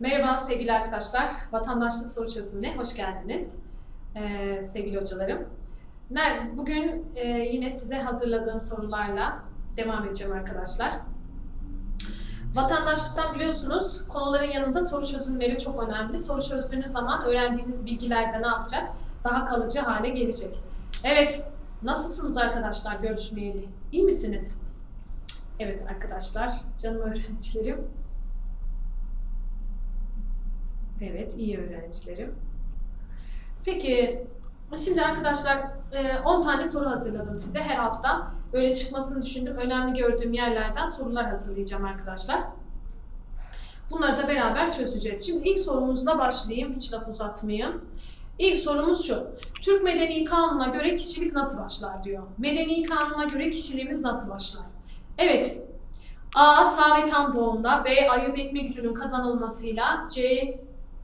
Merhaba sevgili arkadaşlar. Vatandaşlık soru çözümüne hoş geldiniz. Ee, sevgili hocalarım. Bugün e, yine size hazırladığım sorularla devam edeceğim arkadaşlar. Vatandaşlıktan biliyorsunuz konuların yanında soru çözümleri çok önemli. Soru çözdüğünüz zaman öğrendiğiniz bilgiler de ne yapacak? Daha kalıcı hale gelecek. Evet, nasılsınız arkadaşlar görüşmeyeli? İyi misiniz? Evet arkadaşlar, canım öğrencilerim. Evet, iyi öğrencilerim. Peki, şimdi arkadaşlar e, 10 tane soru hazırladım size her hafta. Böyle çıkmasını düşündüm. Önemli gördüğüm yerlerden sorular hazırlayacağım arkadaşlar. Bunları da beraber çözeceğiz. Şimdi ilk sorumuzla başlayayım. Hiç laf uzatmayayım. İlk sorumuz şu. Türk Medeni Kanunu'na göre kişilik nasıl başlar diyor. Medeni Kanunu'na göre kişiliğimiz nasıl başlar? Evet. A. Sağ ve tam doğumda. B. Ayırt etme gücünün kazanılmasıyla. C.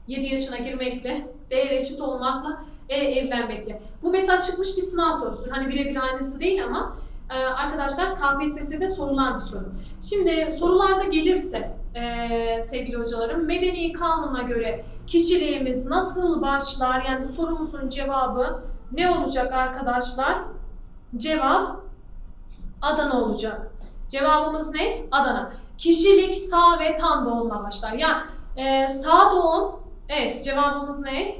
7 yaşına girmekle. D. Reşit olmakla. E. Evlenmekle. Bu mesela çıkmış bir sınav sorusudur. Hani birebir aynısı değil ama e, arkadaşlar KPSS'de sorulan bir soru. Şimdi sorularda gelirse e, sevgili hocalarım Medeni Kanun'a göre kişiliğimiz nasıl başlar? Yani bu sorumuzun cevabı ne olacak arkadaşlar? Cevap Adana olacak. Cevabımız ne? Adana. Kişilik sağ ve tam doğumla başlar. Yani e, sağ doğum, evet cevabımız ne?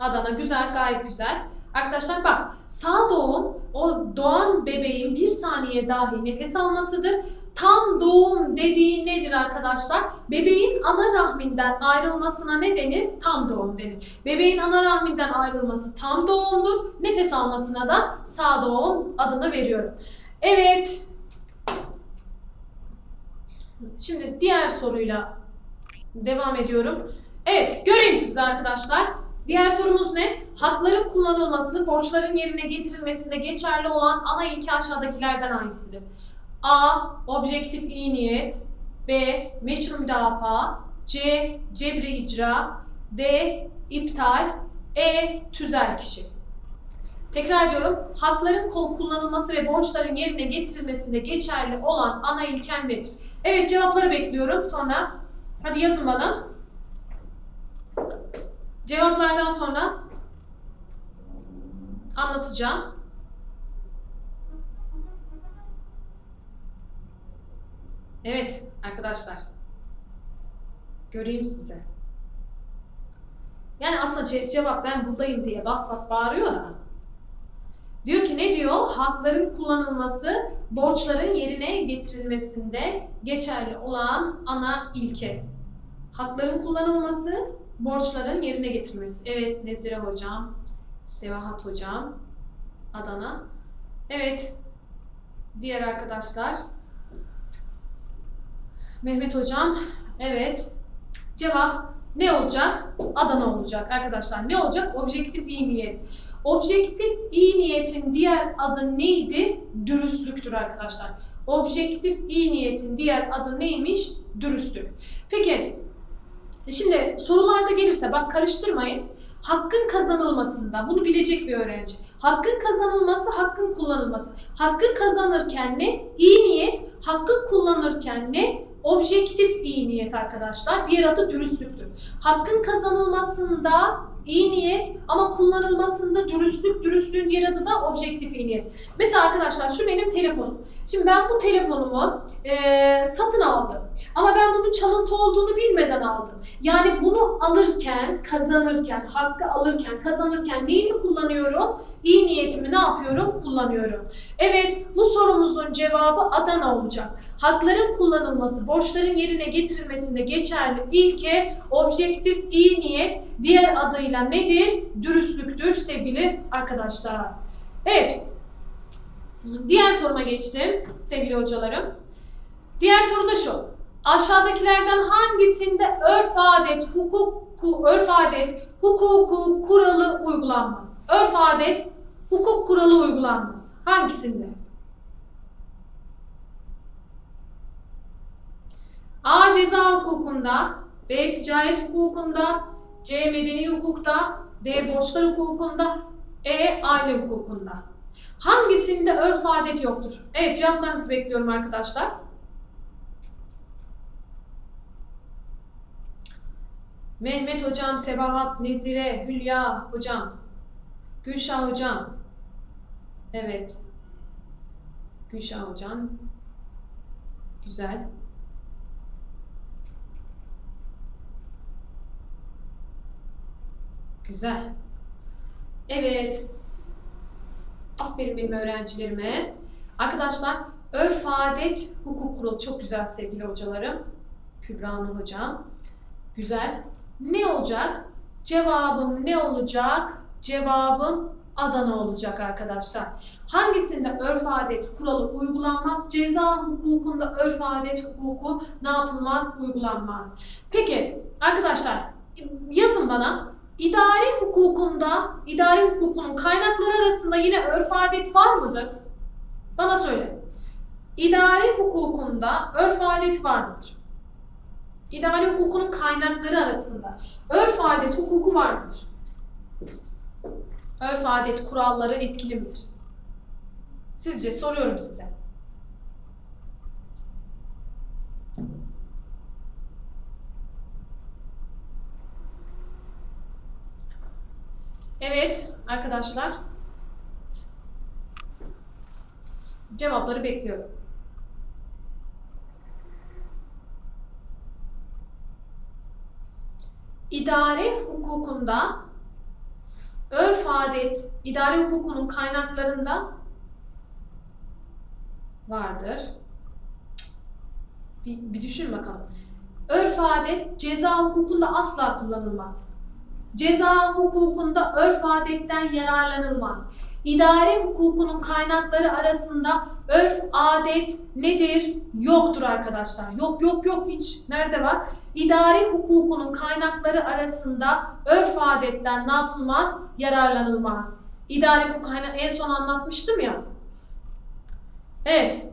Adana. Güzel, gayet güzel. Arkadaşlar bak, sağ doğum o doğan bebeğin bir saniye dahi nefes almasıdır. Tam doğum dediği nedir arkadaşlar? Bebeğin ana rahminden ayrılmasına ne denir? Tam doğum denir. Bebeğin ana rahminden ayrılması tam doğumdur. Nefes almasına da sağ doğum adını veriyorum. Evet. Şimdi diğer soruyla devam ediyorum. Evet, göreyim sizi arkadaşlar. Diğer sorumuz ne? Hakların kullanılması, borçların yerine getirilmesinde geçerli olan ana ilke aşağıdakilerden hangisidir? A. Objektif iyi niyet B. Meşru müdafaa C. Cebri icra D. iptal E. Tüzel kişi Tekrar ediyorum. Hakların kullanılması ve borçların yerine getirilmesinde geçerli olan ana ilkem nedir? Evet cevapları bekliyorum. Sonra hadi yazın bana. Cevaplardan sonra anlatacağım. Evet arkadaşlar. Göreyim size. Yani aslında ce- cevap ben buradayım diye bas bas bağırıyor da. Diyor ki ne diyor? Hakların kullanılması borçların yerine getirilmesinde geçerli olan ana ilke. Hakların kullanılması borçların yerine getirilmesi. Evet Nezire hocam, Sevahat hocam, Adana. Evet diğer arkadaşlar. Mehmet hocam. Evet. Cevap ne olacak? Adana olacak arkadaşlar. Ne olacak? Objektif iyi niyet. Objektif iyi niyetin diğer adı neydi? Dürüstlüktür arkadaşlar. Objektif iyi niyetin diğer adı neymiş? Dürüstlük. Peki şimdi sorularda gelirse bak karıştırmayın. Hakkın kazanılmasında bunu bilecek bir öğrenci. Hakkın kazanılması, hakkın kullanılması. Hakkı kazanırken ne? İyi niyet. Hakkı kullanırken ne? Objektif iyi niyet arkadaşlar. Diğer adı dürüstlüktür. Hakkın kazanılmasında iyi niyet ama kullanılmasında dürüstlük, dürüstlüğün diğer adı da objektif iyi niyet. Mesela arkadaşlar şu benim telefonum. Şimdi ben bu telefonumu eee, satın aldım. Ama ben bunun çalıntı olduğunu bilmeden aldım. Yani bunu alırken, kazanırken, hakkı alırken, kazanırken neyini kullanıyorum? İyi niyetimi ne yapıyorum? Kullanıyorum. Evet, bu sorumuzun cevabı Adana olacak. Hakların kullanılması, borçların yerine getirilmesinde geçerli ilke objektif iyi niyet, diğer adıyla nedir? Dürüstlüktür sevgili arkadaşlar. Evet, diğer soruma geçtim sevgili hocalarım. Diğer soru da şu. Aşağıdakilerden hangisinde örf adet, hukuku, örf adet, hukuku kuralı uygulanmaz? Örf adet, hukuk kuralı uygulanmaz. Hangisinde? A. Ceza hukukunda, B. Ticaret hukukunda, C. Medeni hukukta, D. Borçlar hukukunda, E. Aile hukukunda. Hangisinde örf adet yoktur? Evet cevaplarınızı bekliyorum arkadaşlar. Mehmet hocam, Sebahat, Nezire, Hülya hocam, Gülşah hocam. Evet. Gülşah hocam. Güzel. Güzel. Evet. Aferin benim öğrencilerime. Arkadaşlar örf adet hukuk kuralı çok güzel sevgili hocalarım. Kübra Nur hocam. Güzel. Ne olacak? Cevabım ne olacak? Cevabım Adana olacak arkadaşlar. Hangisinde örf adet kuralı uygulanmaz? Ceza hukukunda örf adet hukuku ne yapılmaz? Uygulanmaz. Peki arkadaşlar yazın bana. İdari hukukunda, idari hukukunun kaynakları arasında yine örf adet var mıdır? Bana söyle. İdari hukukunda örf adet var mıdır? İdari hukukunun kaynakları arasında örf adet hukuku var mıdır? Örf adet kuralları etkili midir? Sizce soruyorum size. Evet arkadaşlar. Cevapları bekliyorum. İdare hukukunda örf adet, idare hukukunun kaynaklarında vardır. Bir, bir düşün bakalım. Örf adet ceza hukukunda asla kullanılmaz. Ceza hukukunda örf adetten yararlanılmaz. İdare hukukunun kaynakları arasında örf adet nedir? Yoktur arkadaşlar. Yok yok yok hiç. Nerede var? İdari hukukunun kaynakları arasında örf adetten ne yapılmaz? Yararlanılmaz. İdari hukuk hani en son anlatmıştım ya. Evet.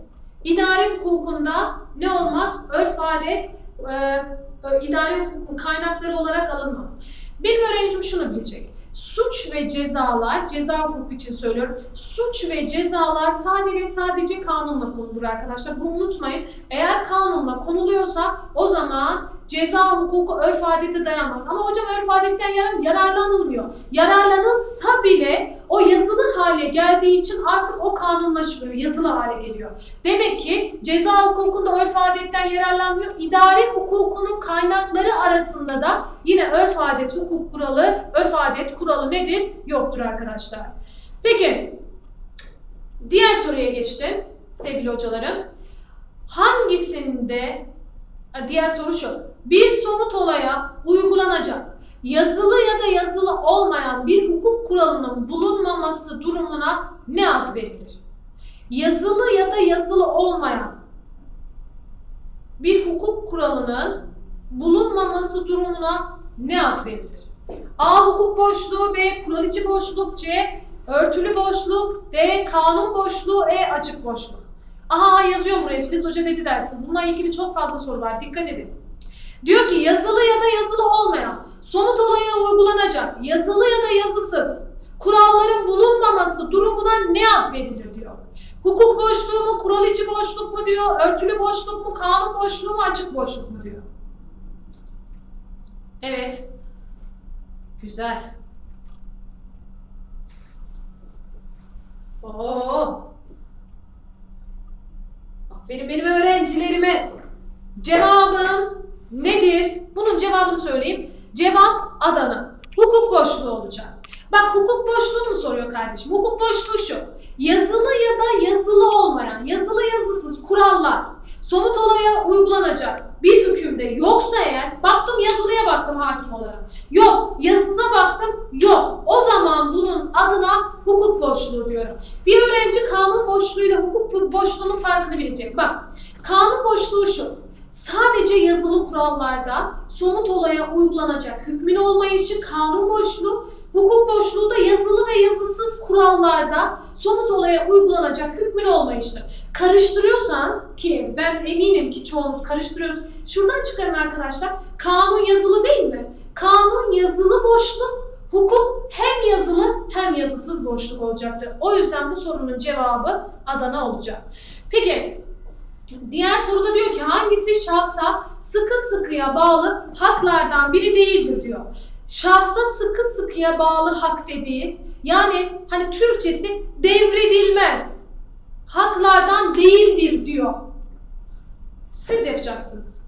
İdari hukukunda ne olmaz? Örf adet e, e, idari hukukun kaynakları olarak alınmaz. Benim öğrencim şunu bilecek. Suç ve cezalar, ceza hukuku için söylüyorum. Suç ve cezalar sadece ve sadece kanunla konulur arkadaşlar. Bunu unutmayın. Eğer kanunla konuluyorsa o zaman ceza hukuku örf adete dayanmaz. Ama hocam örf adetten yarar, yararlanılmıyor. Yararlanılsa bile o yazılı hale geldiği için artık o kanunlaşılıyor, yazılı hale geliyor. Demek ki ceza hukukunda örf adetten yararlanmıyor. İdari hukukunun kaynakları arasında da yine örf adet hukuk kuralı, örf adet kuralı nedir? Yoktur arkadaşlar. Peki, diğer soruya geçtim sevgili hocalarım. Hangisinde, diğer soru şu, bir somut olaya uygulanacak yazılı ya da yazılı olmayan bir hukuk kuralının bulunmaması durumuna ne ad verilir? Yazılı ya da yazılı olmayan bir hukuk kuralının bulunmaması durumuna ne ad verilir? A. Hukuk boşluğu B. Kural içi boşluk C. Örtülü boşluk D. Kanun boşluğu E. Açık boşluk. Aha yazıyor buraya Filiz Hoca dedi dersin. Bununla ilgili çok fazla soru var. Dikkat edin. Diyor ki yazılı ya da yazılı olmayan, somut olaya uygulanacak, yazılı ya da yazısız kuralların bulunmaması durumuna ne ad verilir diyor. Hukuk boşluğu mu, kural içi boşluk mu diyor, örtülü boşluk mu, kanun boşluğu mu, açık boşluk mu diyor. Evet. Güzel. Oo. Aferin benim öğrencilerime. Cevabım nedir? Bunun cevabını söyleyeyim. Cevap Adana. Hukuk boşluğu olacak. Bak hukuk boşluğunu mu soruyor kardeşim? Hukuk boşluğu şu. Yazılı ya da yazılı olmayan, yazılı yazısız kurallar somut olaya uygulanacak bir hükümde yoksa eğer, baktım yazılıya baktım hakim olarak. Yok, yazısına baktım, yok. O zaman bunun adına hukuk boşluğu diyorum. Bir öğrenci kanun boşluğuyla hukuk boşluğunun farkını bilecek. Bak, kanun boşluğu şu. Sadece yazılı kurallarda somut olaya uygulanacak hükmün olmayışı kanun boşluğu, hukuk boşluğu da yazılı ve yazısız kurallarda somut olaya uygulanacak hükmün olmayıştır. Karıştırıyorsan ki ben eminim ki çoğunuz karıştırıyoruz. Şuradan çıkarın arkadaşlar. Kanun yazılı değil mi? Kanun yazılı boşluk, hukuk hem yazılı hem yazısız boşluk olacaktır. O yüzden bu sorunun cevabı Adana olacak. Peki Diğer soruda diyor ki hangisi şahsa sıkı sıkıya bağlı haklardan biri değildir diyor. Şahsa sıkı sıkıya bağlı hak dediği yani hani Türkçesi devredilmez. Haklardan değildir diyor. Siz yapacaksınız.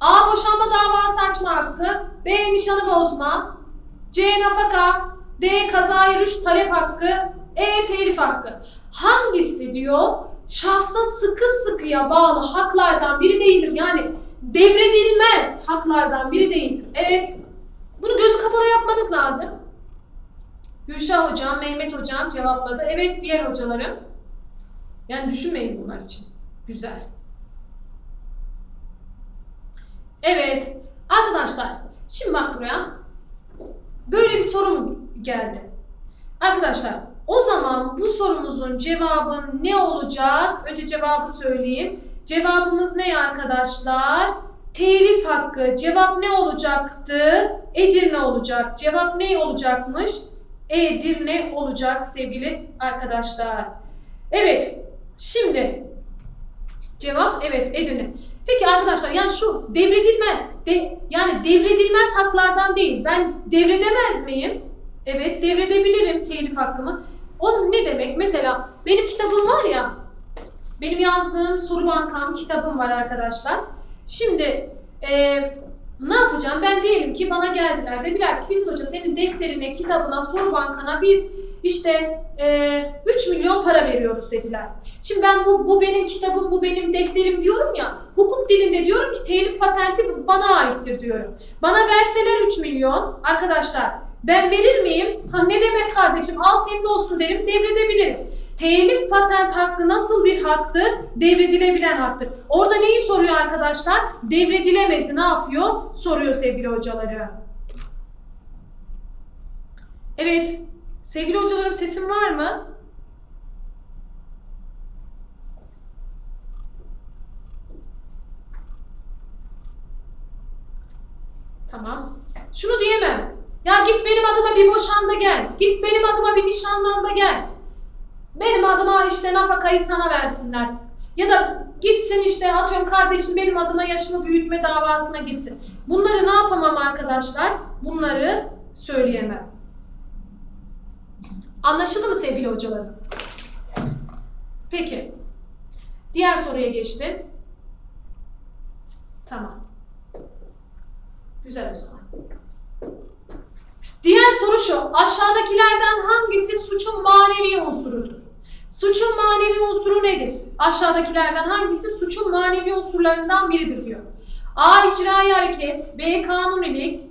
A. Boşanma davası açma hakkı. B. Nişanı bozma. C. Nafaka. D. Kazayı rüşt talep hakkı. E. Telif hakkı. Hangisi diyor şahsa sıkı sıkıya bağlı haklardan biri değildir. Yani devredilmez haklardan biri değildir. Evet. Bunu göz kapalı yapmanız lazım. Gülşah hocam, Mehmet hocam cevapladı. Evet diğer hocalarım. Yani düşünmeyin bunlar için. Güzel. Evet. Arkadaşlar şimdi bak buraya. Böyle bir soru mu geldi? Arkadaşlar o zaman bu sorumuzun cevabı ne olacak? Önce cevabı söyleyeyim. Cevabımız ne arkadaşlar? Telif hakkı. Cevap ne olacaktı? Edirne olacak. Cevap ne olacakmış? Edirne olacak sevgili arkadaşlar. Evet. Şimdi cevap evet Edirne. Peki arkadaşlar yani şu devredilme de, yani devredilmez haklardan değil. Ben devredemez miyim? Evet devredebilirim telif hakkımı. O ne demek? Mesela benim kitabım var ya, benim yazdığım soru bankam kitabım var arkadaşlar. Şimdi e, ne yapacağım? Ben diyelim ki bana geldiler. Dediler ki Filiz Hoca senin defterine, kitabına, soru bankana biz işte e, 3 milyon para veriyoruz dediler. Şimdi ben bu, bu benim kitabım, bu benim defterim diyorum ya. Hukuk dilinde diyorum ki telif patenti bana aittir diyorum. Bana verseler 3 milyon arkadaşlar ben verir miyim? Ha ne demek kardeşim al senin olsun derim devredebilirim. Telif patent hakkı nasıl bir haktır? Devredilebilen haktır. Orada neyi soruyor arkadaşlar? Devredilemezi ne yapıyor? Soruyor sevgili hocaları. Evet. Sevgili hocalarım sesim var mı? Tamam. Şunu diyemem. Ya git benim adıma bir boşan da gel. Git benim adıma bir nişanlan da gel. Benim adıma işte nafakayı sana versinler. Ya da gitsin işte atıyorum kardeşim benim adıma yaşımı büyütme davasına girsin. Bunları ne yapamam arkadaşlar? Bunları söyleyemem. Anlaşıldı mı sevgili hocalarım? Peki. Diğer soruya geçtim. Tamam. Güzel o zaman. Diğer soru şu. Aşağıdakilerden hangisi suçun manevi unsurudur? Suçun manevi unsuru nedir? Aşağıdakilerden hangisi suçun manevi unsurlarından biridir diyor. A. icraî hareket. B. Kanunilik.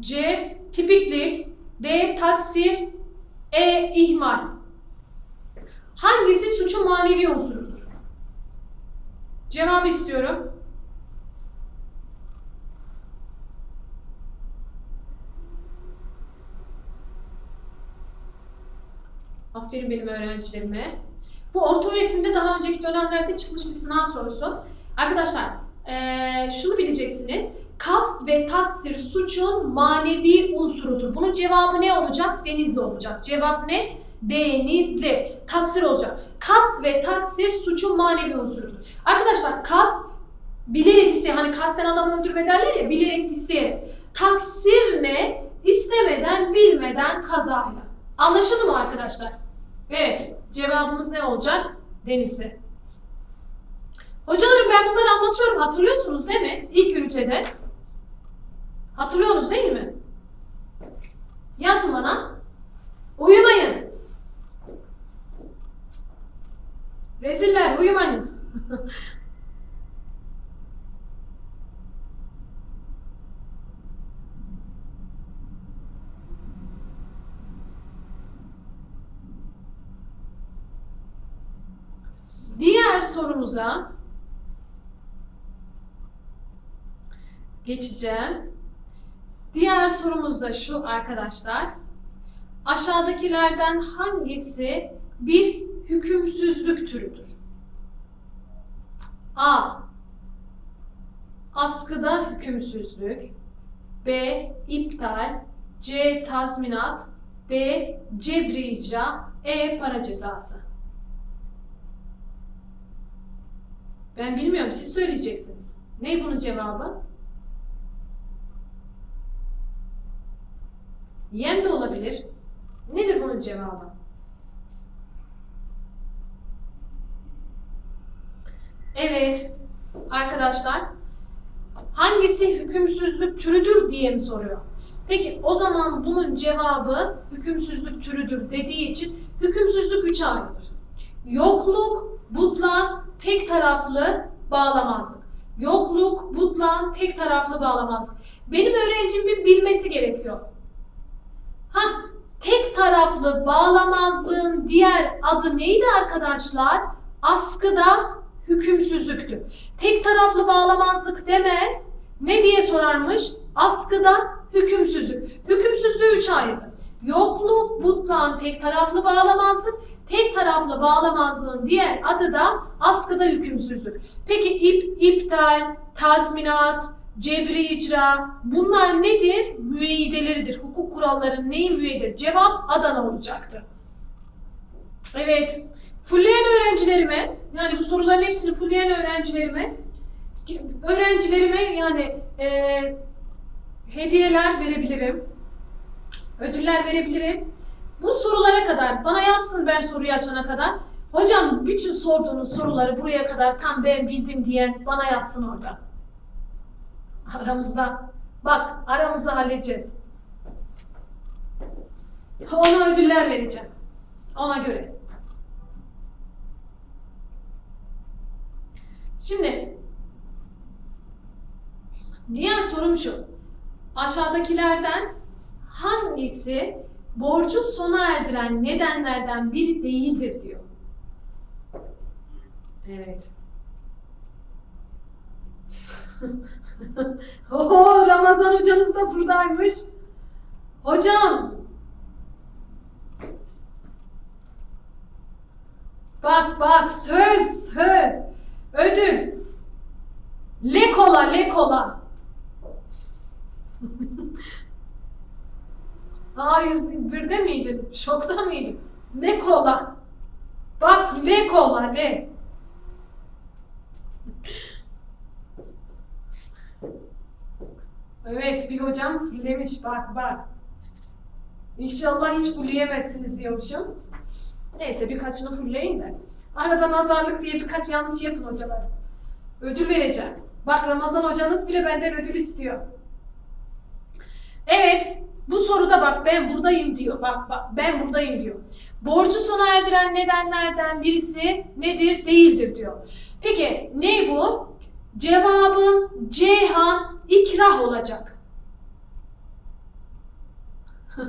C. Tipiklik. D. Taksir. E. ihmal. Hangisi suçun manevi unsurudur? Cevabı istiyorum. Aferin benim öğrencilerime. Bu orta öğretimde daha önceki dönemlerde çıkmış bir sınav sorusu. Arkadaşlar eee, şunu bileceksiniz. Kast ve taksir suçun manevi unsurudur. Bunun cevabı ne olacak? Denizli olacak. Cevap ne? Denizli. Taksir olacak. Kast ve taksir suçun manevi unsurudur. Arkadaşlar kast bilerek isteyen, hani kasten adam öldürme derler ya, bilerek isteyen. Taksir ne? İstemeden, bilmeden, kazayla. Anlaşıldı mı arkadaşlar? Evet, cevabımız ne olacak? Denizli. Hocalarım ben bunları anlatıyorum. Hatırlıyorsunuz değil mi? İlk ünitede. Hatırlıyorsunuz değil mi? Yazın bana. Uyumayın. Reziller uyumayın. Diğer sorumuza geçeceğim. Diğer sorumuz da şu arkadaşlar. Aşağıdakilerden hangisi bir hükümsüzlük türüdür? A. Askıda hükümsüzlük. B. iptal. C. Tazminat. D. Cebri icra. E. Para cezası. Ben bilmiyorum. Siz söyleyeceksiniz. Ne bunun cevabı? Yem de olabilir. Nedir bunun cevabı? Evet arkadaşlar hangisi hükümsüzlük türüdür diye mi soruyor? Peki o zaman bunun cevabı hükümsüzlük türüdür dediği için hükümsüzlük üçe ayrılır. Yokluk, butlan, tek taraflı bağlamazlık. Yokluk, butlan, tek taraflı bağlamazlık. Benim öğrencimin bilmesi gerekiyor. Hah, tek taraflı bağlamazlığın diğer adı neydi arkadaşlar? Askıda hükümsüzlüktü. Tek taraflı bağlamazlık demez. Ne diye sorarmış? Askıda hükümsüzlük. Hükümsüzlüğü üç ayırdı. Yokluk, butlan, tek taraflı bağlamazlık. Tek taraflı bağlamazlığın diğer adı da askıda hükümsüzlük. Peki ip, iptal, tazminat, cebri icra bunlar nedir? Müeyyideleridir. Hukuk kurallarının neyi müeyyidir? Cevap Adana olacaktı. Evet. Fulleyen öğrencilerime, yani bu soruların hepsini fulleyen öğrencilerime, öğrencilerime yani e, hediyeler verebilirim, ödüller verebilirim. Bu sorulara kadar, bana yazsın ben soruyu açana kadar. Hocam bütün sorduğunuz soruları buraya kadar tam ben bildim diyen bana yazsın orada. Aramızda. Bak aramızda halledeceğiz. Ona ödüller vereceğim. Ona göre. Şimdi diğer sorum şu. Aşağıdakilerden hangisi borcu sona erdiren nedenlerden biri değildir diyor. Evet. Oo Ramazan hocanız da buradaymış. Hocam. Bak bak söz söz. Ödül. Lekola lekola. Aa 101'de miydin? Şokta mıydın? Ne kola? Bak le kola le. Evet bir hocam fullemiş bak bak. İnşallah hiç fulleyemezsiniz diyormuşum. Neyse birkaçını fullleyin de. Arada nazarlık diye birkaç yanlış yapın hocalar. Ödül vereceğim. Bak Ramazan hocanız bile benden ödül istiyor. Evet, bu soruda bak ben buradayım diyor. Bak bak ben buradayım diyor. Borcu sona erdiren nedenlerden birisi nedir? Değildir diyor. Peki ne bu? Cevabın Ceyhan ikrah olacak.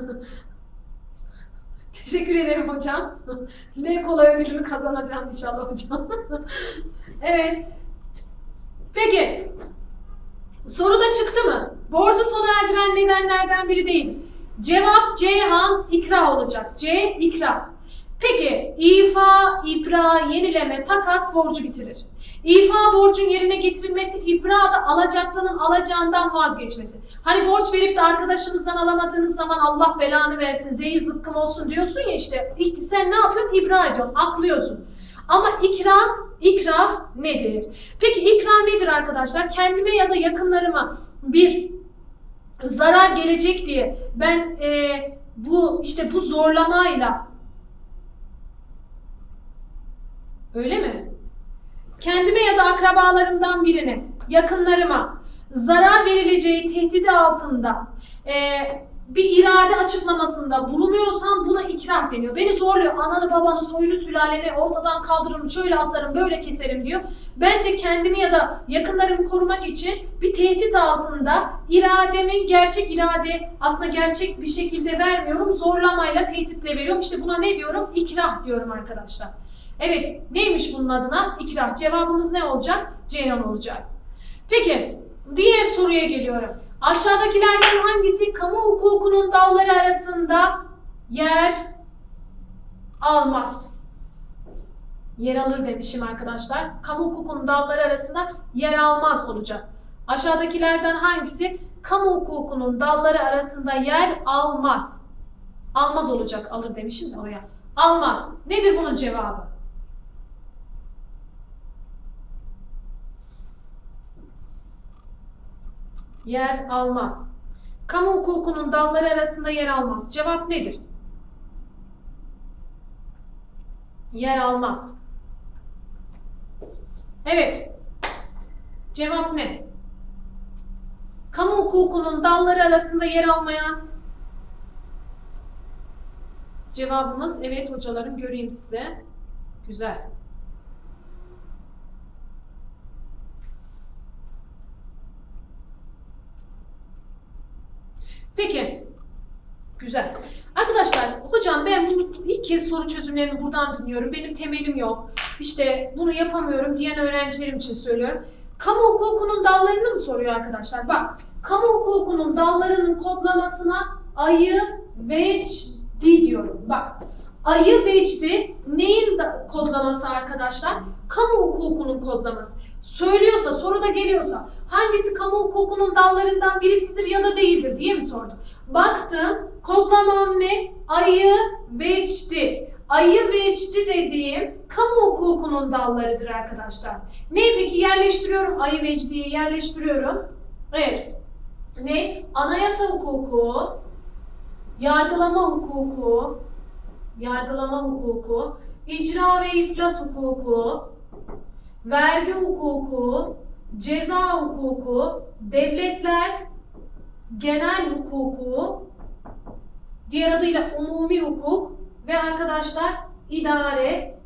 Teşekkür ederim hocam. Ne kolay ödülünü kazanacaksın inşallah hocam. evet. Peki. Soruda çıktı mı? Borcu sona erdiren nedenlerden biri değil. Cevap Ceyhan ikrah olacak. C ikrah. Peki ifa, ibra, yenileme, takas borcu bitirir. İfa borcun yerine getirilmesi, ibra da alacaklının alacağından vazgeçmesi. Hani borç verip de arkadaşınızdan alamadığınız zaman Allah belanı versin, zehir zıkkım olsun diyorsun ya işte. Sen ne yapıyorsun? İbra ediyorsun, aklıyorsun. Ama ikrah, ikrah nedir? Peki ikrah nedir arkadaşlar? Kendime ya da yakınlarıma bir zarar gelecek diye ben e, bu işte bu zorlamayla öyle mi? Kendime ya da akrabalarımdan birine, yakınlarıma zarar verileceği tehdidi altında e, bir irade açıklamasında bulunuyorsam buna ikrah deniyor. Beni zorluyor. Ananı babanı soyunu sülaleni ortadan kaldırırım, şöyle asarım, böyle keserim diyor. Ben de kendimi ya da yakınlarımı korumak için bir tehdit altında irademin gerçek irade aslında gerçek bir şekilde vermiyorum. Zorlamayla, tehditle veriyorum. İşte buna ne diyorum? İkrah diyorum arkadaşlar. Evet, neymiş bunun adına? İkrah. Cevabımız ne olacak? Ceyhan olacak. Peki, diğer soruya geliyorum. Aşağıdakilerden hangisi kamu hukukunun dalları arasında yer almaz? Yer alır demişim arkadaşlar. Kamu hukukunun dalları arasında yer almaz olacak. Aşağıdakilerden hangisi kamu hukukunun dalları arasında yer almaz? Almaz olacak. Alır demişim de oraya. Almaz. Nedir bunun cevabı? Yer almaz. Kamu hukukunun dalları arasında yer almaz. Cevap nedir? Yer almaz. Evet. Cevap ne? Kamu hukukunun dalları arasında yer almayan Cevabımız evet hocalarım göreyim size. Güzel. Peki. Güzel. Arkadaşlar hocam ben bunu ilk kez soru çözümlerini buradan dinliyorum. Benim temelim yok. İşte bunu yapamıyorum diyen öğrencilerim için söylüyorum. Kamu hukukunun dallarını mı soruyor arkadaşlar? Bak, kamu hukukunun dallarının kodlamasına ayı, veç, di diyorum. Bak, ayı, vecdi neyin kodlaması arkadaşlar? Kamu hukukunun kodlaması. Söylüyorsa, soruda geliyorsa hangisi kamu hukukunun dallarından birisidir ya da değildir diye mi sordu? Baktım, kodlamam ne? Ayı, vecdi. Ayı vecdi dediğim kamu hukukunun dallarıdır arkadaşlar. Ne peki yerleştiriyorum ayı vecdiye yerleştiriyorum. Evet. Ne? Anayasa hukuku, yargılama hukuku, yargılama hukuku, icra ve iflas hukuku, vergi hukuku, ceza hukuku, devletler genel hukuku, diğer adıyla umumi hukuk ve arkadaşlar idare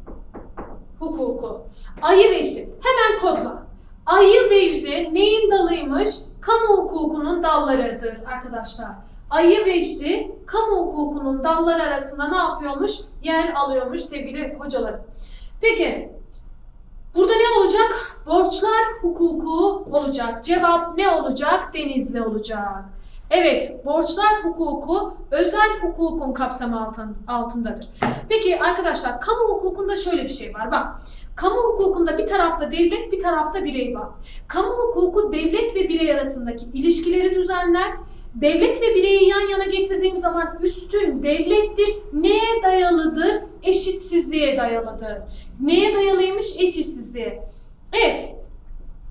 hukuku. Ayı vecdi. Hemen kodla. Ayı vecdi neyin dalıymış? Kamu hukukunun dallarıdır arkadaşlar. Ayı vecdi kamu hukukunun dalları arasında ne yapıyormuş? Yer alıyormuş sevgili hocalarım. Peki burada ne olacak? Borçlar hukuku olacak. Cevap ne olacak? Denizli olacak. Evet, borçlar hukuku özel hukukun kapsamı altın- altındadır. Peki arkadaşlar, kamu hukukunda şöyle bir şey var. Bak, kamu hukukunda bir tarafta devlet, bir tarafta birey var. Kamu hukuku devlet ve birey arasındaki ilişkileri düzenler. Devlet ve bireyi yan yana getirdiğim zaman üstün devlettir. Neye dayalıdır? Eşitsizliğe dayalıdır. Neye dayalıymış? Eşitsizliğe. Evet.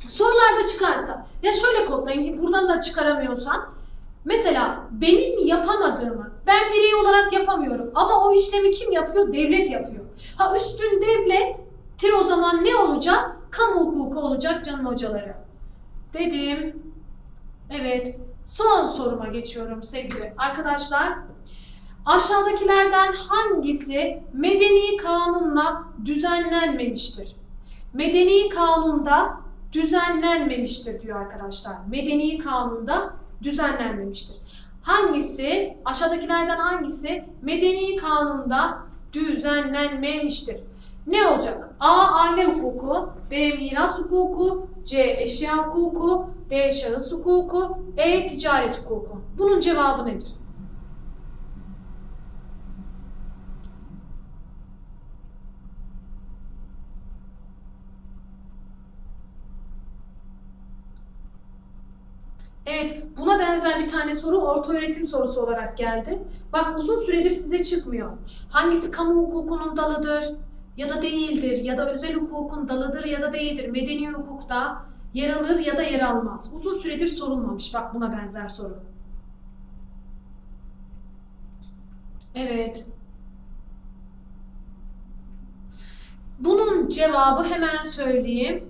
Sorularda çıkarsa, ya şöyle kodlayın, buradan da çıkaramıyorsan, Mesela benim yapamadığımı ben birey olarak yapamıyorum ama o işlemi kim yapıyor? Devlet yapıyor. Ha üstün devlet tir o zaman ne olacak? Kamu hukuku olacak canım hocaları. Dedim. Evet. Son soruma geçiyorum sevgili arkadaşlar. Aşağıdakilerden hangisi medeni kanunla düzenlenmemiştir? Medeni kanunda düzenlenmemiştir diyor arkadaşlar. Medeni kanunda düzenlenmemiştir. Hangisi, aşağıdakilerden hangisi medeni kanunda düzenlenmemiştir? Ne olacak? A. Aile hukuku, B. Miras hukuku, C. Eşya hukuku, D. Şahıs hukuku, E. Ticaret hukuku. Bunun cevabı nedir? Evet, buna benzer bir tane soru orta öğretim sorusu olarak geldi. Bak uzun süredir size çıkmıyor. Hangisi kamu hukukunun dalıdır ya da değildir ya da özel hukukun dalıdır ya da değildir. Medeni hukukta yer alır ya da yer almaz. Uzun süredir sorulmamış bak buna benzer soru. Evet. Bunun cevabı hemen söyleyeyim.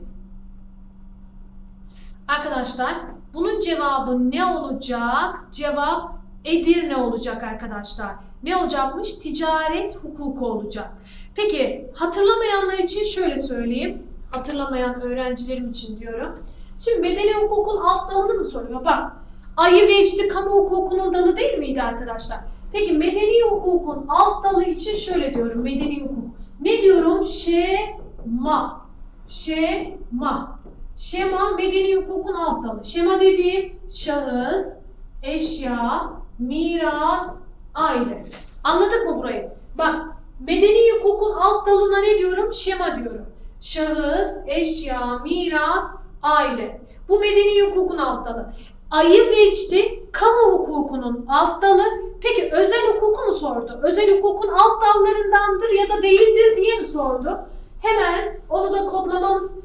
Arkadaşlar bunun cevabı ne olacak? Cevap Edirne olacak arkadaşlar. Ne olacakmış? Ticaret hukuku olacak. Peki hatırlamayanlar için şöyle söyleyeyim. Hatırlamayan öğrencilerim için diyorum. Şimdi medeni hukukun alt dalını mı soruyor? Bak ayı ve işte kamu hukukunun dalı değil miydi arkadaşlar? Peki medeni hukukun alt dalı için şöyle diyorum. Medeni hukuk. Ne diyorum? Şema. Şema. Şema medeni hukukun alt dalı. Şema dediğim şahıs, eşya, miras, aile. Anladık mı burayı? Bak medeni hukukun alt dalına ne diyorum? Şema diyorum. Şahıs, eşya, miras, aile. Bu medeni hukukun alt dalı. Ayı vecdi kamu hukukunun alt dalı. Peki özel hukuku mu sordu? Özel hukukun alt dallarındandır ya da değildir diye mi sordu? Hemen onu da kodlamamız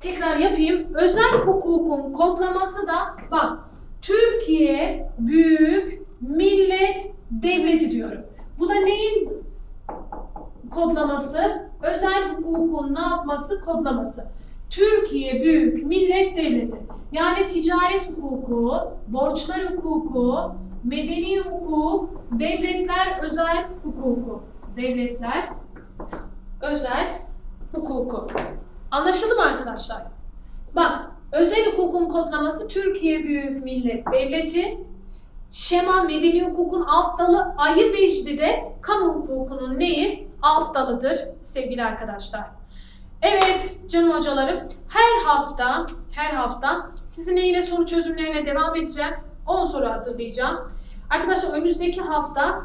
tekrar yapayım. Özel hukukun kodlaması da bak Türkiye Büyük Millet Devleti diyorum. Bu da neyin kodlaması? Özel hukukun ne yapması? Kodlaması. Türkiye Büyük Millet Devleti. Yani ticaret hukuku, borçlar hukuku, medeni hukuk, devletler özel hukuku. Devletler özel hukuku. Anlaşıldı mı arkadaşlar? Bak, özel hukukun kodlaması Türkiye Büyük Millet Devleti. Şema medeni hukukun alt dalı ayı vecdi de kamu hukukunun neyi? Alt dalıdır sevgili arkadaşlar. Evet canım hocalarım her hafta her hafta sizinle yine soru çözümlerine devam edeceğim. 10 soru hazırlayacağım. Arkadaşlar önümüzdeki hafta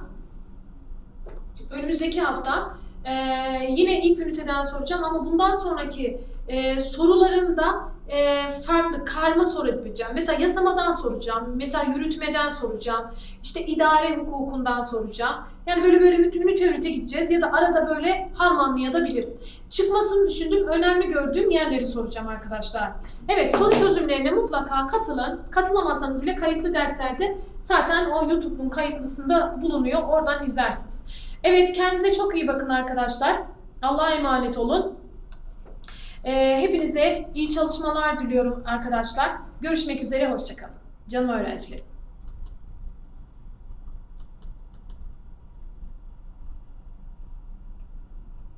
önümüzdeki hafta eee, yine ilk üniteden soracağım ama bundan sonraki eee sorularımda eee, farklı karma soru yapacağım. Mesela yasamadan soracağım, mesela yürütmeden soracağım, işte idare hukukundan soracağım. Yani böyle böyle ünite ünite gideceğiz ya da arada böyle harmanlayabilirim. Çıkmasını düşündüğüm, önemli gördüğüm yerleri soracağım arkadaşlar. Evet, soru çözümlerine mutlaka katılın. Katılamazsanız bile kayıtlı derslerde zaten o YouTube'un kayıtlısında bulunuyor. Oradan izlersiniz. Evet, kendinize çok iyi bakın arkadaşlar. Allah'a emanet olun. Ee, hepinize iyi çalışmalar diliyorum arkadaşlar. Görüşmek üzere, hoşçakalın. Canım öğrencilerim.